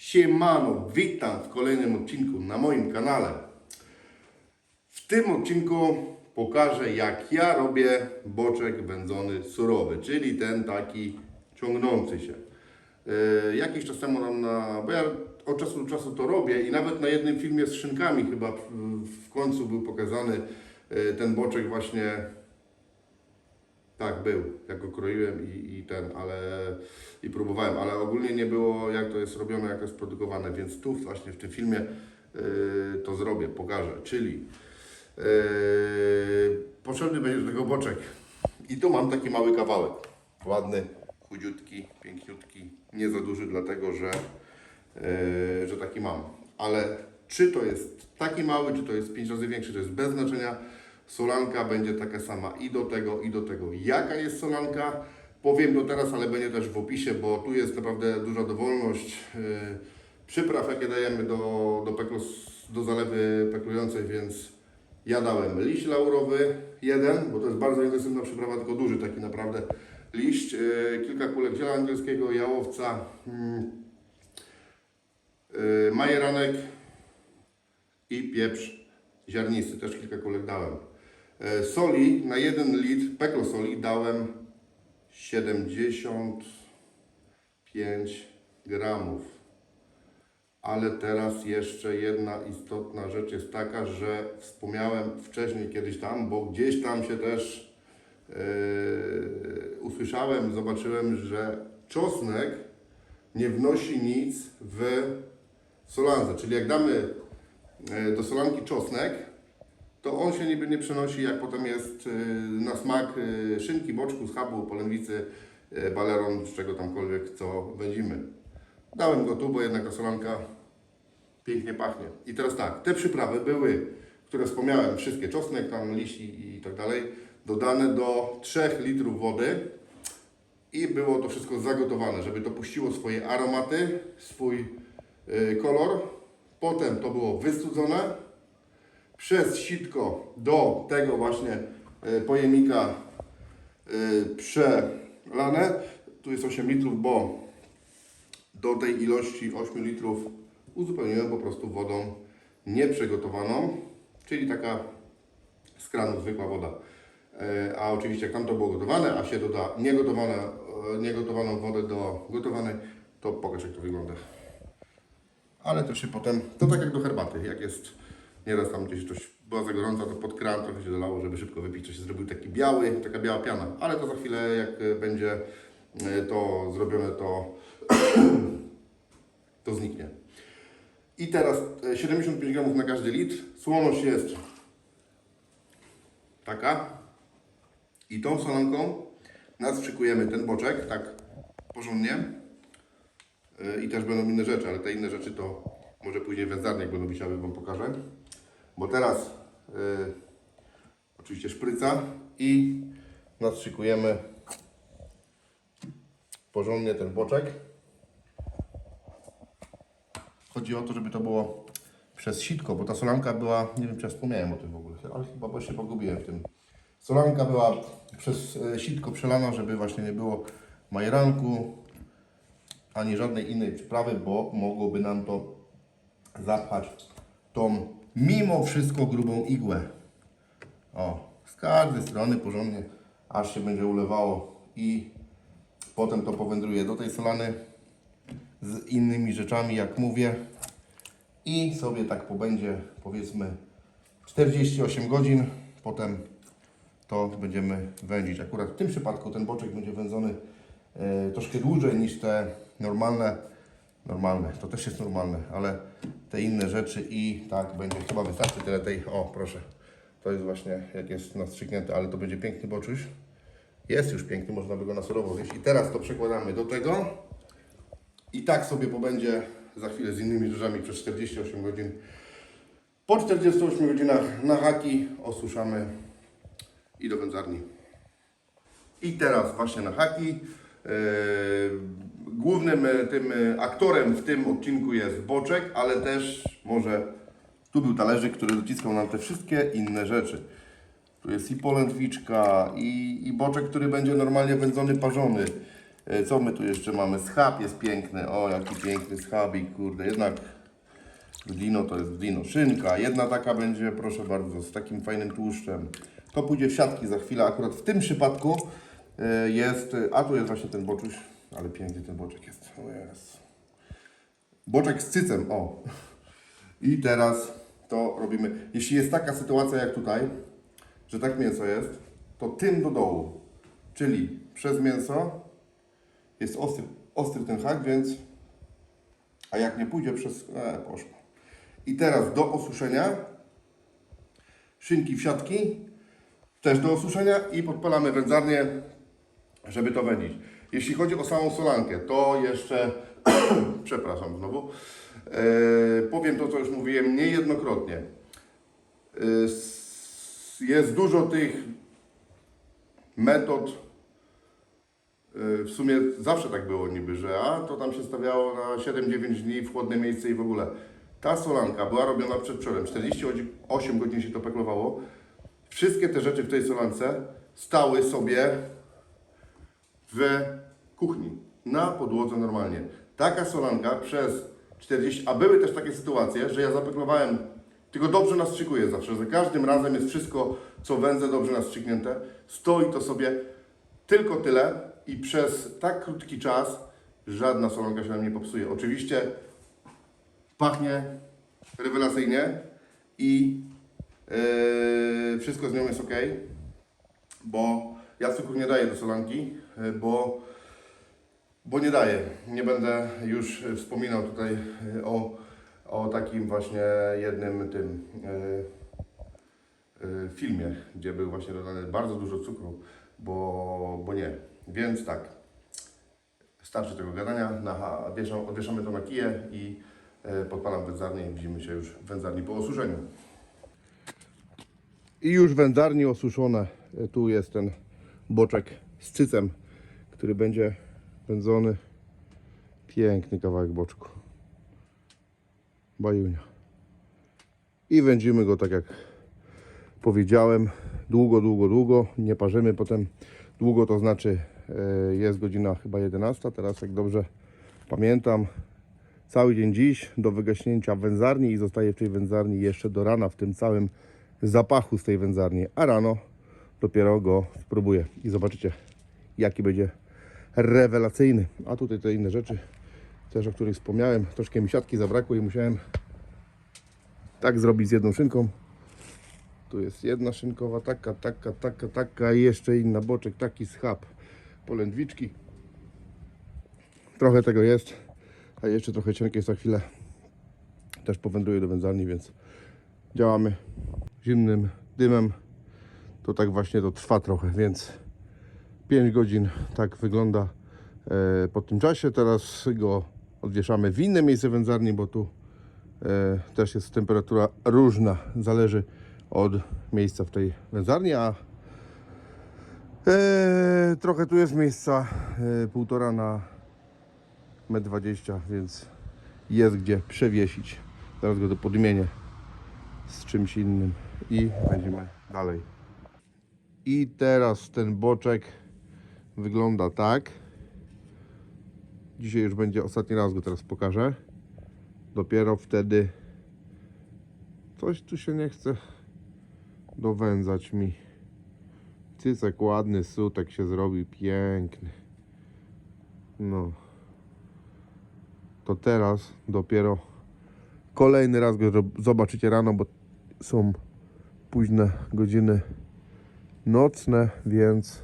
Siemano, witam w kolejnym odcinku na moim kanale. W tym odcinku pokażę jak ja robię boczek wędzony surowy, czyli ten taki ciągnący się. Yy, jakiś czas temu nam na, bo ja od czasu do czasu to robię i nawet na jednym filmie z szynkami chyba w, końcu był pokazany yy, ten boczek właśnie tak, był, jak go kroiłem i, i ten, ale i próbowałem, ale ogólnie nie było jak to jest robione, jak to jest produkowane, więc tu właśnie w tym filmie yy, to zrobię, pokażę. Czyli yy, potrzebny będzie do tego boczek. I tu mam taki mały kawałek. Ładny, chudziutki, piękniutki, nie za duży, dlatego że, yy, że taki mam. Ale czy to jest taki mały, czy to jest 5 razy większy, to jest bez znaczenia. Solanka będzie taka sama i do tego, i do tego. Jaka jest solanka? Powiem to teraz, ale będzie też w opisie, bo tu jest naprawdę duża dowolność. Yy, Przypraw, jakie dajemy do, do, peklos, do zalewy peklującej, więc ja dałem liść laurowy, jeden, bo to jest bardzo intensywna przyprawa, tylko duży taki naprawdę liść, yy, kilka kulek ziela angielskiego, jałowca, yy, majeranek i pieprz ziarnisty, też kilka kulek dałem. E, Soli na 1 litr, peklo soli dałem 75 gramów. Ale teraz jeszcze jedna istotna rzecz jest taka, że wspomniałem wcześniej kiedyś tam, bo gdzieś tam się też e, usłyszałem, zobaczyłem, że czosnek nie wnosi nic w solankę. Czyli jak damy e, do solanki czosnek, to on się niby nie przenosi, jak potem jest y, na smak y, szynki, boczku, schabu, polędwicy, y, baleron, z czego tamkolwiek, co wędzimy. Dałem go tu, bo jednak ta solanka pięknie pachnie. I teraz tak, te przyprawy były, które wspomniałem, wszystkie, czosnek, tam liści i tak dalej, dodane do 3 litrów wody i było to wszystko zagotowane, żeby to puściło swoje aromaty, swój kolor. Potem to było wystudzone, przez sitko do tego właśnie e, pojemnika e, przelane. Tu jest 8 litrów, bo do tej ilości 8 litrów uzupełniłem po prostu wodą nieprzygotowaną, czyli taka z kranu zwykła woda. E, A oczywiście jak tam to było gotowane, a się doda niegotowane, niegotowaną wodę do gotowanej, to pokaż jak to wygląda. Ale to się potem, to tak jak do herbaty, jak jest nieraz tam gdzieś coś była za gorąca, to pod kran trochę się dolało, żeby szybko wypić, to się zrobił taki biały, taka biała piana. Ale to za chwilę jak e, będzie e, to zrobione, to, to zniknie. I teraz e, 75 gramów na każdy litr. Słoność jest taka. I tą solanką nadszykujemy ten boczek, tak porządnie. E, I też będą inne rzeczy, ale te inne rzeczy to może później w wędzarni, jak będą wisiały, Wam pokażę. Bo teraz y, oczywiście szpryca i nadszykujemy porządnie ten boczek. Chodzi o to, żeby to było przez sitko, bo ta solanka była, nie wiem czy ja wspomniałem o tym w ogóle, ale chyba bo się pogubiłem w tym. Solanka była przez e, sitko przelana, żeby właśnie nie było majeranku, ani żadnej innej przyprawy, bo mogłoby nam to zapchać tą mimo wszystko grubą igłę. O, z każdej strony porządnie, aż się będzie ulewało i potem to powędruje do tej solany z innymi rzeczami, jak mówię. I sobie tak pobędzie, powiedzmy 48 godzin, potem to będziemy wędzić. Akurat w tym przypadku ten boczek będzie wędzony e, troszkę dłużej niż te normalne. Normalne, to też jest normalne, ale te inne rzeczy i tak będzie. Chyba wystarczy tyle tej. O, proszę. To jest właśnie jak jest nastrzyknięte, ale to będzie piękny boczuś. Jest już piękny, można by go na surowo zjeść. I teraz to przekładamy do tego. I tak sobie pobędzie za chwilę z innymi rzeczami przez 48 godzin. Po 48 godzinach na haki osuszamy i do wędzarni. I teraz właśnie na haki. E, Głównym e, tym e, aktorem w tym odcinku jest boczek, ale też może tu był talerzyk, który dociskał nam te wszystkie inne rzeczy. Tu jest i polędwiczka, i, i boczek, który będzie normalnie wędzony, parzony. Co my tu jeszcze mamy? Schab jest piękny. O, jaki piękny schabik, kurde. Jednak Dino to jest Dino. Szynka, jedna taka będzie, proszę bardzo, z takim fajnym tłuszczem. To pójdzie w siatki za chwilę. Akurat w tym przypadku jest, a tu jest właśnie ten boczuś, ale piękny ten boczek jest. O jest. Boczek z cycem, o. I teraz to robimy. Jeśli jest taka sytuacja jak tutaj, że tak mięso jest, to tym do dołu. Czyli przez mięso jest ostry, ostry ten hak, więc a jak nie pójdzie przez... E, poszło. I teraz do osuszenia szynki w siatki, też do osuszenia i podpalamy wędzarnię, żeby to wędzić. Jeśli chodzi o samą solankę, to jeszcze, przepraszam znowu, e, powiem to, co już mówiłem niejednokrotnie. E, jest dużo tych metod, e, w sumie zawsze tak było niby, że a to tam się stawiało na 7-9 dni w chłodne miejsce i w ogóle. Ta solanka była robiona przedwczorem, 48 godzin się to peklowało. Wszystkie te rzeczy w tej solance stały sobie w kuchni, na podłodze normalnie. Taka solanka przez 40, a były też takie sytuacje, że ja zapeklowałem, tylko dobrze nastrzykuję zawsze, za każdym razem jest wszystko, co wędzę, dobrze nastrzyknięte. Stoi to sobie tylko tyle i przez tak krótki czas żadna solanka się nam nie popsuje. Oczywiście pachnie rewelacyjnie i yy, wszystko z nią jest ok, bo ja cukru nie daję do solanki, bo, bo nie daję. Nie będę już wspominał tutaj yy, o, o takim właśnie jednym tym yy, filmie, gdzie był właśnie dodane bardzo dużo cukru, bo, bo nie. Więc tak, starczy tego gadania, na, wieszam, odwieszamy to na kiję i e, podpalam wędzarnię i widzimy się już w wędzarni po osuszeniu. I już wędzarni osuszone. E, Tu jest ten boczek z cycem, który będzie wędzony. Piękny kawałek boczku. Bajunia. I wędzimy go tak jak powiedziałem. Długo, długo, długo. Nie parzymy potem. Długo to znaczy e, jest godzina chyba 11. Teraz jak dobrze pamiętam. Cały dzień dziś do wygaśnięcia wędzarni i zostaje w tej wędzarni jeszcze do rana w tym całym zapachu z tej wędzarni. A rano dopiero go spróbuję i zobaczycie jaki będzie rewelacyjny. A tutaj te inne rzeczy też o których wspomniałem. Troszkę mi siatki zabrakło i musiałem tak zrobić z jedną szynką. Tu jest jedna szynkowa, taka, taka, taka, taka i jeszcze inna boczek, taki schab. Polędwiczki. Trochę tego jest, a jeszcze trochę cienkiej za chwilę też powędruję do wędzarni, więc działamy zimnym dymem. To tak właśnie to trwa trochę, więc 5 godzin tak wygląda e, po tym czasie. Teraz go odwieszamy w inne miejsce wędzarni, bo tu e, też jest temperatura różna, zależy od miejsca w tej wędzarni, a e, trochę tu jest miejsca półtora na metr 20, więc jest gdzie przewiesić. Zaraz go to podmienię z czymś innym i będziemy dalej. I teraz ten boczek wygląda tak. Dzisiaj już będzie ostatni raz go teraz pokażę. Dopiero wtedy coś tu się nie chce dowędzać mi. Cycek ładny, sutek się zrobi, piękny. No. To teraz dopiero kolejny raz go zob- zobaczycie rano, bo są późne godziny nocne, więc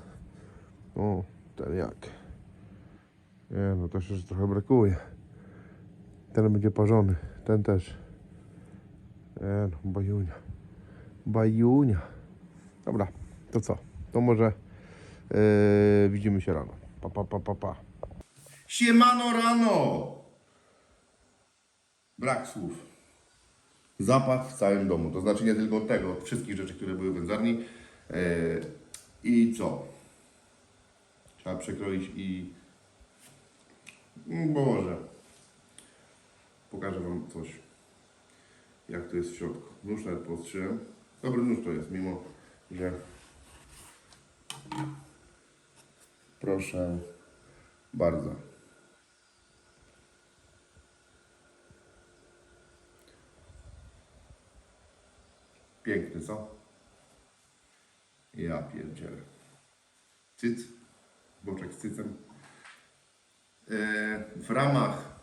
o, ten jak. Nie no, też jeszcze trochę brakuje. Ten będzie parzony, ten też. Nie no, bajunia. Bajunia. Dobra, to co? To może yy, widzimy się rano. Pa, pa, pa, pa, pa. Siemano rano! Brak słów. Zapach w całym domu. To znaczy nie tylko tego, wszystkich rzeczy, które były w wędzarni. Yy, I co? Trzeba przekroić i... Mm, Boże. Pokażę Wam coś. Jak to jest w środku. Nóż nawet poostrzyłem. Dobry nóż to jest, mimo że... Proszę Bardzo. Piękny, co? Ja pierdzielę. Cyc. Boczek z cycem. E, w ramach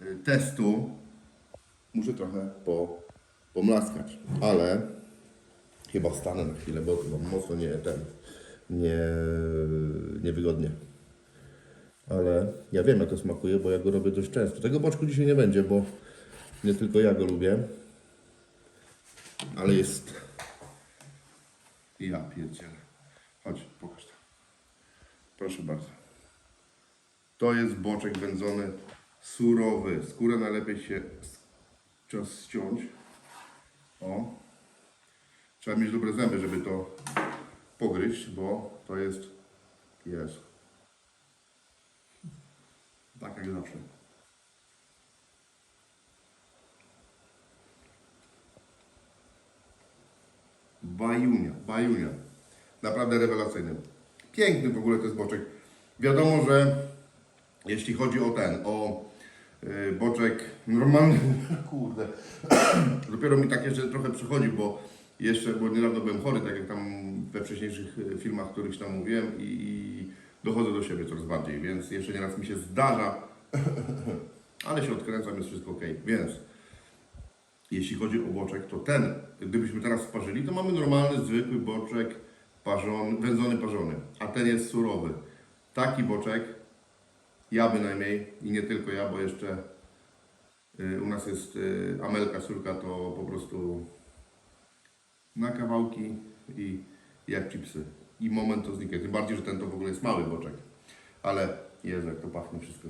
e, testu muszę trochę po, pomlaskać, ale chyba wstanę na chwilę, bo chyba mocno nie ten, nie, niewygodnie. Ale ja wiem jak to smakuje, bo ja go robię dość często. Tego boczku dzisiaj nie będzie, bo nie tylko ja go lubię, ale jest... Ja pierdzielę. Chodź, pokaż. Proszę bardzo. To jest boczek wędzony surowy. Skórę najlepiej się s- trzeba ściąć. O. Trzeba mieć dobre zęby, żeby to pogryźć, bo to jest jest. Tak jak zawsze. Bajunia, bajunia. Naprawdę rewelacyjny. Piękny w ogóle to jest boczek. Wiadomo, że jeśli chodzi o ten, o y, boczek normalny, kurde, dopiero mi tak jeszcze trochę przychodzi, bo jeszcze, bo niedawno byłem chory, tak jak tam we wcześniejszych y, filmach, których tam mówiłem i, i dochodzę do siebie coraz bardziej, więc jeszcze nieraz mi się zdarza, ale się odkręcam, jest wszystko ok, więc jeśli chodzi o boczek, to ten, gdybyśmy teraz sparzyli, to mamy normalny, zwykły boczek parzony, wędzony parzony, a ten jest surowy. Taki boczek, ja bynajmniej i nie tylko ja, bo jeszcze y, u nas jest y, Amelka, córka, to po prostu na kawałki i jak chipsy. I moment to znika. Tym bardziej, że ten to w ogóle jest mały boczek. Ale Jezu, jak to pachnie wszystko.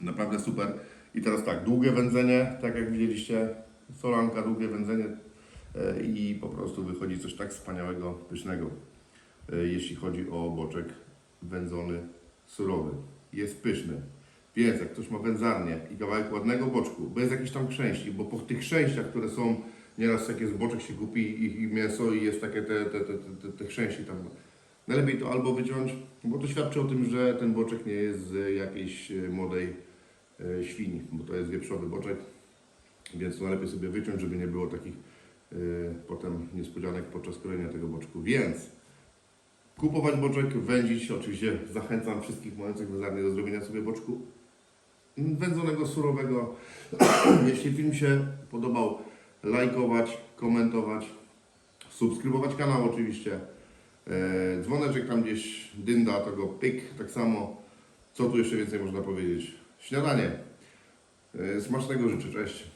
Naprawdę super. I teraz tak, długie wędzenie, tak jak widzieliście, solanka, długie wędzenie i po prostu wychodzi coś tak wspaniałego, pysznego, e, jeśli chodzi o boczek wędzony surowy. Jest pyszny. Więc jak ktoś ma wędzarnię i kawałek ładnego boczku, bez jakichś tam chrzęści, bo po tych chrzęściach, które są, nieraz jak jest boczek się kupi i, i mięso i jest takie te, te, te, te, te chrzęści tam. Najlepiej to albo wyciąć, bo to świadczy o tym, że ten boczek nie jest z jakiejś e, młodej e, świni, bo to jest wieprzowy boczek, więc to najlepiej sobie wyciąć, żeby nie było takich e, potem niespodzianek podczas krojenia tego boczku. Więc kupować boczek, wędzić, oczywiście zachęcam wszystkich mających wędzarnię do zrobienia sobie boczku wędzonego, surowego. Jeśli film się podobał, lajkować, komentować, subskrybować kanał oczywiście. E, dzwoneczek tam gdzieś dynda, to go pyk, tak samo. Co tu jeszcze więcej można powiedzieć? Śniadanie. E, Smacznego życzę, cześć.